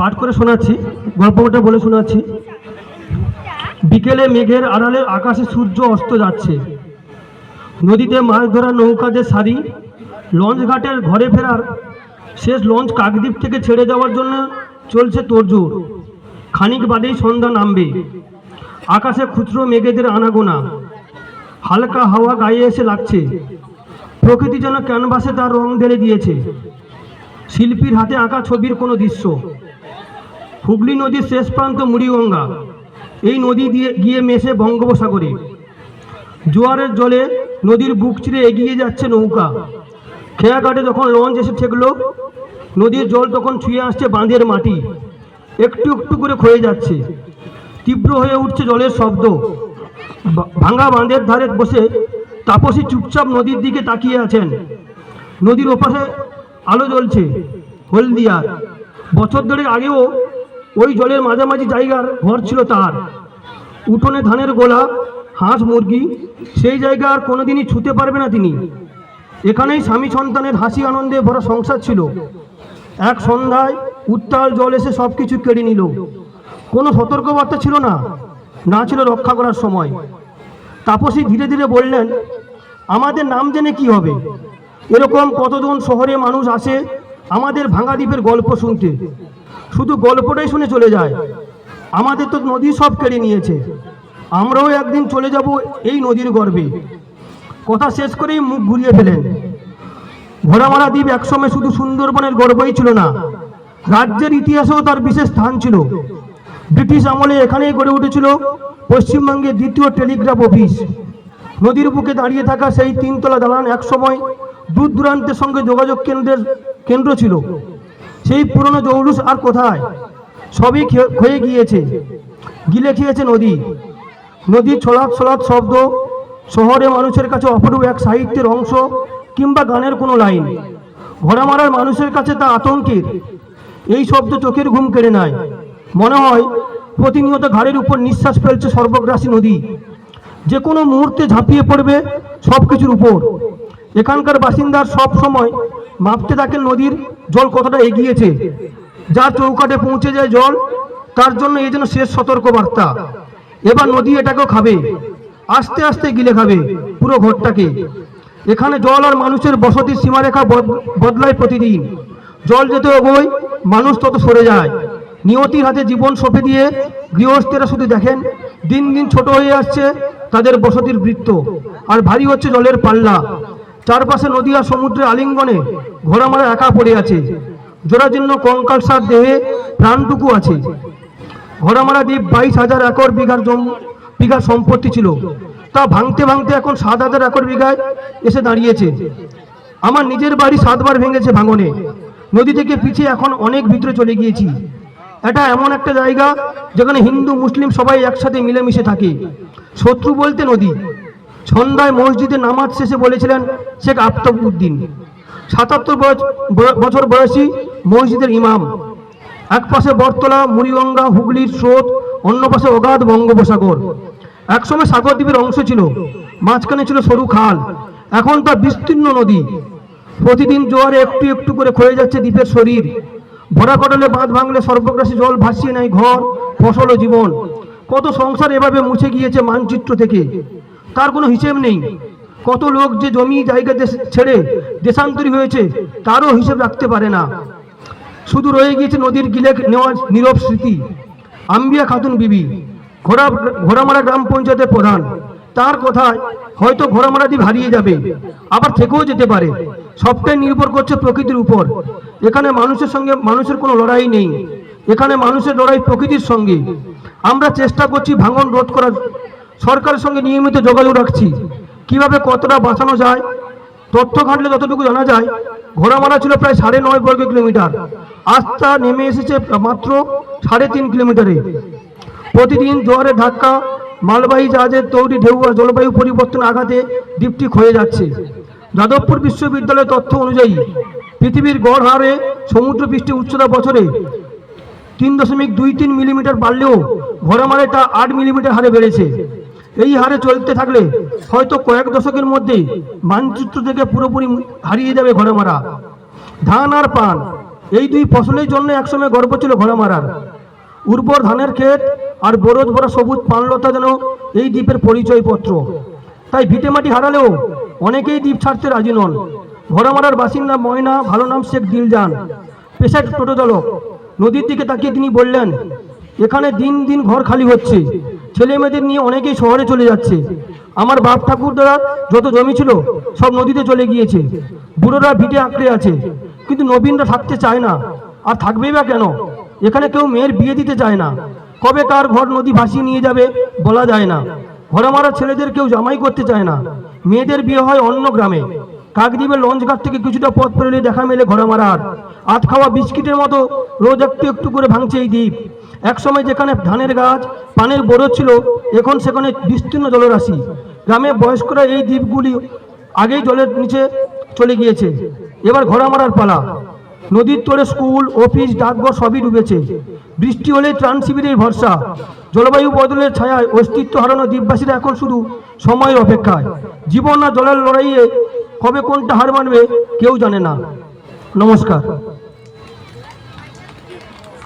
পাঠ করে শোনাচ্ছি, গল্পটা বলে শোনাচ্ছি। বিকেলে মেঘের আড়ালে আকাশে সূর্য অস্ত যাচ্ছে। নদীতে মাছ ধরা নৌকাদের সারি, লঞ্চ ঘাটের ঘরে ফেরার শেষ লঞ্চ কাকদ্বীপ থেকে ছেড়ে যাওয়ার জন্য চলছে তোড়জোড়। খানিক বাদেই সন্ধ্যা নামবে। আকাশে খুচরো মেঘেদের আনাগোনা। হালকা হাওয়া গায়ে এসে লাগছে। প্রকৃতি যেন ক্যানভাসে তার রং ঢেলে দিয়েছে। শিল্পীর হাতে আঁকা ছবির কোনো দৃশ্য। হুগলি নদীর শেষ প্রান্ত মুড়িগঙ্গা। এই নদী দিয়ে গিয়ে মেশে বঙ্গোপসাগরে। জোয়ারের জলে নদীর বুক চিরে এগিয়ে যাচ্ছে নৌকা। খেয়াঘাটে যখন লঞ্চ এসে ঠেকলো, নদীর জল তখন ছুঁয়ে আসছে বাঁধের মাটি। একটু একটু করে ক্ষয়ে যাচ্ছে। তীব্র হয়ে উঠছে জলের শব্দ। ভাঙা বাঁধের ধারে বসে তাপসী চুপচাপ নদীর দিকে তাকিয়ে আছেন। নদীর ওপাশে আলো জ্বলছে হলদিয়ার। বছর ধরে আগেও ওই জলের মাঝামাঝি জায়গার ঘর ছিল তার উঠোনে ধানের গোলা, হাঁস মুরগি, সেই জায়গা আর কোনোদিনই ছুতে পারবে না তিনি। এখানেই স্বামী সন্তানের হাসি আনন্দে ভরা সংসার ছিল। এক সন্ধ্যায় উত্তাল জল এসে সব কিছু কেড়ে নিল। কোনো সতর্কবার্তা ছিল না না ছিল রক্ষা করার সময়। তাপসী ধীরে ধীরে বললেন, আমাদের নাম জেনে কি হবে? এরকম কতজন শহরে মানুষ আসে আমাদের ভাঙা দ্বীপের গল্প শুনতে। শুধু গল্পটাই শুনে চলে যায়। আমাদের তো নদী সব কেড়ে নিয়েছে। আমরাও একদিন চলে যাব এই নদীর গর্ভে কথা শেষ করেই মুখ ঘুরিয়ে ফেলেন। ঘোড়ামারা দ্বীপ একসময় শুধু সুন্দরবনের গর্বই ছিল না, রাজ্যের ইতিহাসেও তার বিশেষ স্থান ছিল। ব্রিটিশ আমলে এখানেই গড়ে উঠেছিল পশ্চিমবঙ্গের দ্বিতীয় টেলিগ্রাফ অফিস। নদীর বুকে দাঁড়িয়ে থাকা সেই তিনতলা দালান একসময় দূর দূরান্তের সঙ্গে যোগাযোগ কেন্দ্রের কেন্দ্র ছিল। সেই পুরনো জৌলুস আর কোথায়? সবই ক্ষয়ে গিয়েছে। গিলে খেয়েছে নদী। নদীর ছলাৎ ছলাৎ শব্দ, শহরে মানুষের কাছে অপরূপ এক সাহিত্যের অংশ কিংবা গানের কোনো লাইন। ঘোড়া মারার মানুষের কাছে তা আতঙ্কের। এই শব্দ চোখের ঘুম কেড়ে নেয়। মনে হয় প্রতিনিয়ত ঘাড়ের উপর নিঃশ্বাস ফেলছে সর্বগ্রাসী নদী। যে কোনো মুহূর্তে ঝাঁপিয়ে পড়বে সব কিছুর উপর। এখানকার বাসিন্দার সব সময় মাপতে থাকেন নদীর জল কতটা এগিয়েছে। যার চৌকাটে পৌঁছে যায় জল, তার জন্য এই যেন শেষ সতর্কবার্তা। এবার নদী এটাকেও খাবে। আস্তে আস্তে গিলে খাবে পুরো ঘরটাকে। এখানে জল আর মানুষের বসতির সীমারেখা বদ- বদলায় প্রতিদিন। জল যত এগোয় মানুষ তত সরে যায়। নিয়তির হাতে জীবন সঁপে দিয়ে গৃহস্থেরা শুধু দেখেন, দিন দিন ছোট হয়ে আসছে তাদের বসতির বৃত্ত। আর ভারী হচ্ছে জলের পাল্লা। চারপাশে নদী আর সমুদ্রের আলিঙ্গনে ঘোড়ামারা একা পড়ে আছে। জোড়াজীর্ণ কঙ্কালসার দেহে প্রাণটুকু আছে। ঘোড়ামারা দ্বীপ বাইশ হাজার একর বিঘার জম বিঘার সম্পত্তি ছিল। তা ভাঙতে ভাঙতে এখন সাত হাজার একর বিঘায় এসে দাঁড়িয়েছে। আমার নিজের বাড়ি সাতবার ভেঙেছে ভাঙনে। নদী থেকে পিছিয়ে এখন অনেক ভিতরে চলে গিয়েছি। এটা এমন একটা জায়গা যেখানে হিন্দু, মুসলিম সবাই একসাথে মিলেমিশে থাকে। শত্রু বলতে নদী। সন্ধ্যায় মসজিদে নামাজ শেষে বলেছিলেন শেখ আফতাব উদ্দিন সাতাত্তর বছর বয়সী মসজিদের ইমাম। এক পাশে বটতলা, মুড়িগঙ্গা, হুগলির স্রোত, অন্য পাশে অগাধ বঙ্গোপসাগর। একসময় সাগর দ্বীপের অংশ ছিল, মাঝখানে ছিল সরু খাল, এখন তা বিস্তীর্ণ নদী। প্রতিদিন জোয়ারে একটু একটু করে ক্ষয়ে যাচ্ছে দ্বীপের শরীর। ভরা কটলে বাঁধ ভাঙলে সর্বগ্রাসী জল ভাসিয়ে নেয় ঘর, ফসল ও জীবন। কত সংসার এভাবে মুছে গিয়েছে মানচিত্র থেকে। তার কোনো হিসেব নেই। কত লোক যে জমি জায়গা ছেড়ে দেশান্তরী হয়েছে, তারও হিসেব রাখতে পারে না। শুধু রয়ে গিয়েছে নদীর গিলে নেওয়ার নীরব স্মৃতি। আম্বিয়া খাতুন বিবি, ঘোড়া, ঘোড়ামারা গ্রাম পঞ্চায়েতের প্রধান। তার কথায় হয়তো ঘোড়ামারা হারিয়ে যাবে, আবার থেকেও যেতে পারে। সবটাই নির্ভর করছে প্রকৃতির উপর। এখানে মানুষের সঙ্গে মানুষের কোনো লড়াই নেই। এখানে মানুষের লড়াই প্রকৃতির সঙ্গে। আমরা চেষ্টা করছি ভাঙন রোধ করার সরকারের সঙ্গে নিয়মিত যোগাযোগ রাখছি। কীভাবে কতটা বাঁচানো যায়, তথ্য ঘাটলে যতটুকু জানা যায়, ঘোড়ামারা ছিল প্রায় সাড়ে নয় বর্গ কিলোমিটার। তা নেমে এসেছে মাত্র সাড়ে তিন কিলোমিটারে। প্রতিদিন জোয়ারের ধাক্কা, মালবাহী জাহাজের তৈরি ঢেউ আর জলবায়ু পরিবর্তন আঘাতে দ্বীপটি ক্ষয়ে যাচ্ছে। যাদবপুর বিশ্ববিদ্যালয়ের তথ্য অনুযায়ী, পৃথিবীর গড় হারে সমুদ্রপৃষ্ঠের উচ্চতা বছরে তিন দশমিক দুই তিন মিলিমিটার বাড়লেও ঘোড়ামারে তা আট মিলিমিটার হারে বেড়েছে। এই হারে চলতে থাকলে হয়তো কয়েক দশকের মধ্যে মানচিত্র থেকে পুরোপুরি হারিয়ে যাবে ঘোড়ামারা ধান আর পান, এই দুই ফসলের জন্য একসময় গর্ব ছিল ঘোড়া মারার। উর্বর ধানের ক্ষেত আর বরজ ভরা সবুজ পানলতা যেন এই দ্বীপের পরিচয়পত্র। তাই ভিটে মাটি হারালেও অনেকেই দ্বীপ ছাড়তে রাজি নন। ঘোড়ামারার বাসিন্দা ময়না, ভালো নাম শেখ দিলজান। পেশার টোটো চালক। নদীর দিকে তাকিয়ে তিনি বললেন, এখানে দিন দিন ঘর খালি হচ্ছে। ছেলে মেয়েদের নিয়ে অনেকেই শহরে চলে যাচ্ছে। আমার বাপ ঠাকুরদার যত জমি ছিল, সব নদীতে চলে গিয়েছে। বুড়োরা ভিটে আঁকড়ে আছে। কিন্তু নবীনরা থাকতে চায় না। আর থাকবেই বা কেন? এখানে কেউ মেয়ের বিয়ে দিতে চায় না। কবে কার ঘর নদী ভাসিয়ে নিয়ে যাবে বলা যায় না। ঘোড়া মারা ছেলেদের কেউ জামাই করতে চায় না। মেয়েদের বিয়ে হয় অন্য গ্রামে। কাকদ্বীপের লঞ্চ ঘাট থেকে কিছুটা পথ পেরোলে দেখা মেলে ঘোড়া মারার আত খাওয়া বিস্কিটের মতো রোজ একটু একটু করে ভাঙছে এই দ্বীপ। একসময় যেখানে ধানের গাছ, পানের বড় ছিল, এখন সেখানে বিস্তীর্ণ জলরাশি। গ্রামে বয়স্করা এই দ্বীপগুলি আগেই জলের নিচে চলে গিয়েছে। এবার ঘোড়া মারার পালা। নদীর তোড়ে স্কুল, অফিস, ডাকঘর সবই ডুবেছে। বৃষ্টি হলেই ত্রাণ শিবিরের ভরসা। জলবায়ু বদলের ছায়ায় অস্তিত্ব হারানো দ্বীপবাসীরা এখন শুধু সময়ের অপেক্ষায়। জীবন আর জলের লড়াইয়ে কবে কোনটা হার মানবে কেউ জানে না। নমস্কার।